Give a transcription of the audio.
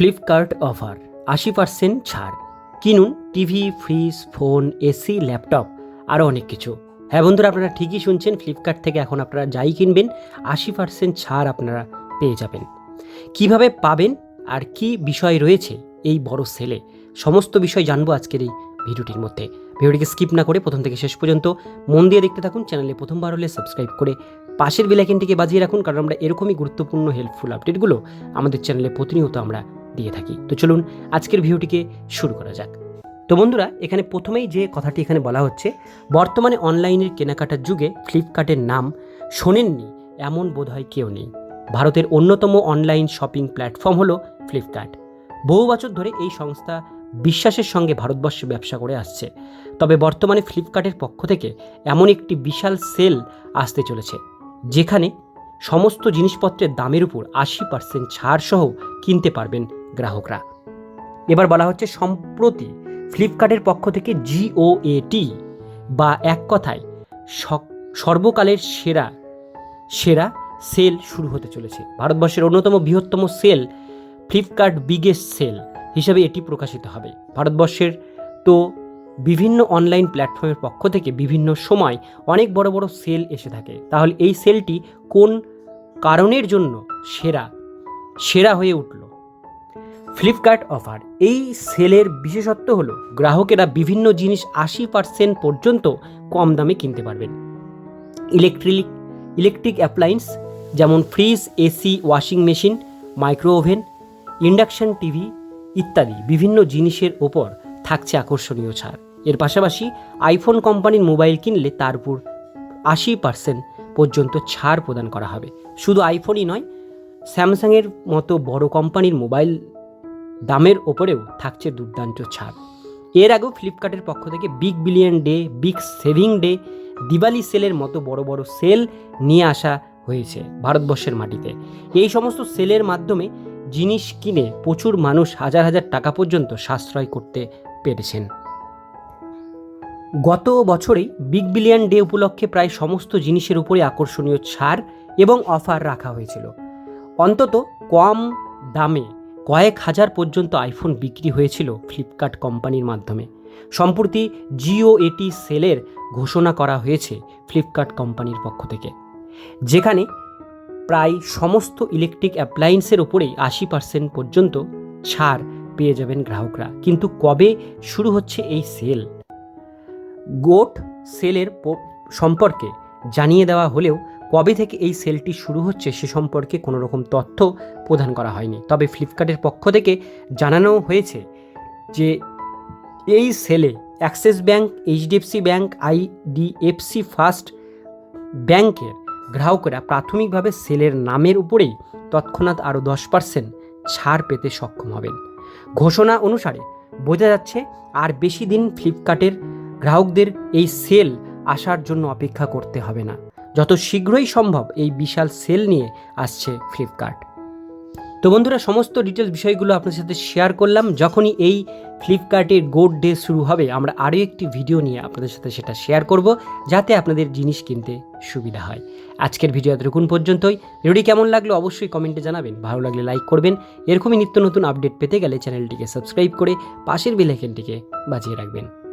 Flipkart offer. আশি percent ছাড়। কিনুন TV, fridge, phone, AC, laptop, আরও অনেক কিছু। হ্যাঁ বন্ধুরা, আপনারা ঠিকই শুনছেন, ফ্লিপকার্ট থেকে এখন আপনারা যাই কিনবেন, আশি পার্সেন্ট ছাড় আপনারা পেয়ে যাবেন। কীভাবে পাবেন আর কি বিষয় রয়েছে এই বড় সেলে, সমস্ত বিষয় জানব আজকের এই ভিডিওটির মধ্যে। ভিডিওটিকে স্কিপ না করে প্রথম থেকে শেষ পর্যন্ত মন দিয়ে দেখতে থাকুন, চ্যানেলে প্রথমবার হলে সাবস্ক্রাইব করে পাশের বেলাইকেনটিকে বাজিয়ে রাখুন, কারণ আমরা এরকমই গুরুত্বপূর্ণ হেল্পফুল আপডেটগুলো আমাদের চ্যানেলে প্রতিনিয়ত আমরা দিয়ে থাকি। তো চলুন আজকের ভিডিওটিকে শুরু করা যাক। তো বন্ধুরা, এখানে প্রথমেই যে কথাটি এখানে বলা হচ্ছে, বর্তমানে অনলাইনের কেনাকাটার যুগে ফ্লিপকার্টের নাম শোনেননি এমন বোধহয় কেউ নেই। ভারতের অন্যতম অনলাইন শপিং প্ল্যাটফর্ম হলো ফ্লিপকার্ট। বহু বছর ধরে এই সংস্থা বিশ্বাসের সঙ্গে ভারতবর্ষে ব্যবসা করে আসছে। তবে বর্তমানে ফ্লিপকার্টের পক্ষ থেকে এমন একটি বিশাল সেল আসতে চলেছে, যেখানে সমস্ত জিনিসপত্রের দামের উপর আশি পার্সেন্ট ছাড় সহ কিনতে পারবেন গ্রাহকরা। এবার বলা হচ্ছে সম্প্রতি ফ্লিপকার্টের পক্ষ থেকে জিওএটি বা এক কথায় সর্বকালের সেরা সেরা সেল শুরু হতে চলেছে। ভারতবর্ষের অন্যতম বৃহত্তম সেল ফ্লিপকার্ট বিগেস্ট সেল হিসাবে এটি প্রকাশিত হবে। ভারতবর্ষের তো বিভিন্ন অনলাইন প্ল্যাটফর্মের পক্ষ থেকে বিভিন্ন সময় অনেক বড় বড় সেল এসে থাকে। তাহলে এই সেলটি কোন কারণের জন্য সেরা সেরা হয়ে উঠল? ফ্লিপকার্ট অফার এই সেলের বিশেষত্ব হলো গ্রাহকেরা বিভিন্ন জিনিস আশি পার্সেন্ট পর্যন্ত কম দামে কিনতে পারবেন। ইলেকট্রিক ইলেকট্রিক অ্যাপ্লায়েন্স যেমন fridge AC washing machine micro oven induction TV ইত্যাদি বিভিন্ন জিনিসের ওপর থাকছে আকর্ষণীয় ছাড়। এর পাশাপাশি আইফোন কোম্পানির মোবাইল কিনলে তার উপর আশি পার্সেন্ট পর্যন্ত ছাড় প্রদান করা হবে। শুধু আইফোনই নয় স্যামসাংয়ের মতো বড় কোম্পানির মোবাইল দামের ওপরেও থাকছে দুর্দান্ত ছাড়। এর আগেও ফ্লিপকার্টের পক্ষ থেকে big billion day big saving day Diwali সেলের মতো বড় বড় সেল নিয়ে আসা হয়েছে ভারতবর্ষের মাটিতে। এই সমস্ত সেলের মাধ্যমে জিনিস কিনে প্রচুর মানুষ হাজার হাজার টাকা পর্যন্ত সাশ্রয় করতে পেরেছেন। গত বছরেই বিগ বিলিয়ন ডে উপলক্ষে প্রায় সমস্ত জিনিসের উপরে আকর্ষণীয় ছাড় এবং অফার রাখা হয়েছিল। অন্তত কম দামে কয়েক হাজার পর্যন্ত আইফোন বিক্রি হয়েছিল ফ্লিপকার্ট কোম্পানির মাধ্যমে। সম্প্রতি জিও এটি সেলের ঘোষণা করা হয়েছে ফ্লিপকার্ট কোম্পানির পক্ষ থেকে। যেখানে প্রায় সমস্ত ইলেকট্রিক অ্যাপ্লায়েন্সের ওপরেই আশি পার্সেন্ট পর্যন্ত ছাড় পেয়ে যাবেন গ্রাহকরা। কিন্তু কবে শুরু হচ্ছে এই সেল? গোট সেলের সম্পর্কে জানিয়ে দেওয়া হলেও কবে থেকে এই সেলটি শুরু হচ্ছে সে সম্পর্কে কোনো রকম তথ্য প্রদান করা হয়নি। তবে ফ্লিপকার্টের পক্ষ থেকে জানানো হয়েছে যে এই সেলে Axis bank, HDFC bank, IDFC first ব্যাংকের গ্রাহকরা প্রাথমিকভাবে সেলের নামের উপরেই তৎক্ষণাৎ আরও দশ পার্সেন্ট ছাড় পেতে সক্ষম হবেন। ঘোষণা অনুসারে বোঝা যাচ্ছে আর বেশি দিন ফ্লিপকার্টের গ্রাহকদের এই সেল আসার জন্য অপেক্ষা করতে হবে না। যত শীঘ্রই সম্ভব এই বিশাল সেল নিয়ে আসছে ফ্লিপকার্ট তো বন্ধুরা, সমস্ত ডিটেলস বিষয়গুলো আপনার সাথে শেয়ার করলাম। যখনই এই ফ্লিপকার্টের গোড ডে শুরু হবে, আমরা আরও একটি ভিডিও নিয়ে আপনাদের সাথে সেটা শেয়ার করব, যাতে আপনাদের জিনিস কিনতে সুবিধা হয়। আজকের ভিডিও এতটুকুন পর্যন্তই। ভিডিওটি কেমন লাগল অবশ্যই কমেন্টে জানাবেন। ভালো লাগলে লাইক করবেন। এরকমই নিত্য নতুন আপডেট পেতে গেলে চ্যানেলটিকে সাবস্ক্রাইব করে পাশের বেল আইকনটিকে বাজিয়ে রাখবেন।